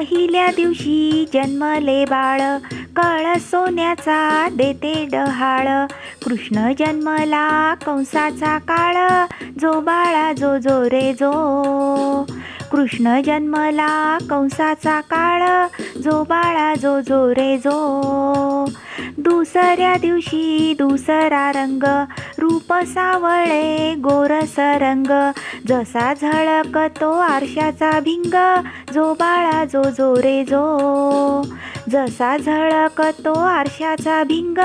पहिल्या दिवशी जन्मले बाळ. कळ सोन्याचा देते डहाळ. कृष्ण जन्मला कंसाचा काळ. जो बाळा जो जो रे जो. कृष्ण जन्मला कंसाचा काळ. जो बाळा जो जो रे जो. दुसऱ्या दिवशी दुसरा रंग रूप सावळे गोरस रंग जसा झळकतो आरशाचा भिंग जो बाळा जो जो रे जो. जसा झळकतो आरशाचा भिंग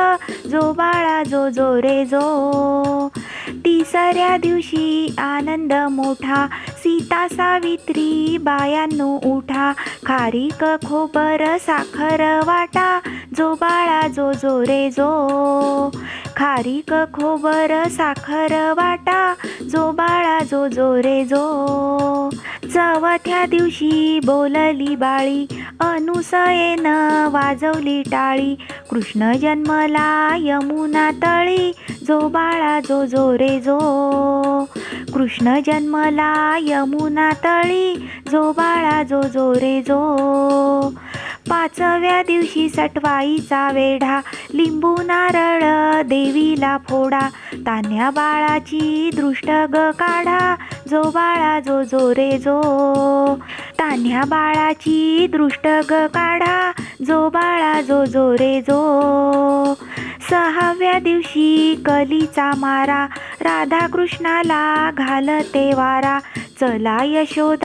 जो बाळा जो जो रे जो. तिसऱ्या दिवशी आनंद मोठा. सीता सावित्री बायांनो उठा. खारीक खोबर साखर वाटा. जो बाळा जो जो रे जो. खारीक खोबर साखर वाटा. जो बाळा जो जो रे जो. चवथ्या दिवशी बोलली बाळी अनुसयेनं वाजवली टाळी. कृष्ण जन्मला यमुना तळी. जो बाळा जो जो रे जो. कृष्ण जन्मला यमुना तळी. जो बाळा जो जो रे जो. पाचव्या दिवशी सटवाईचा वेढा. लिंबू नारळ देवीला फोडा. तान्या बाळाची दृष्ट ग काढा. जो बाळा जो जो रे जो तान्ह्या बाळाची दृष्ट ग काढा. जो बाळा जो जो रे जो सहाव्या दिवशी कलीचा मारा. राधा कृष्णाला घालते वारा. चला यशोदा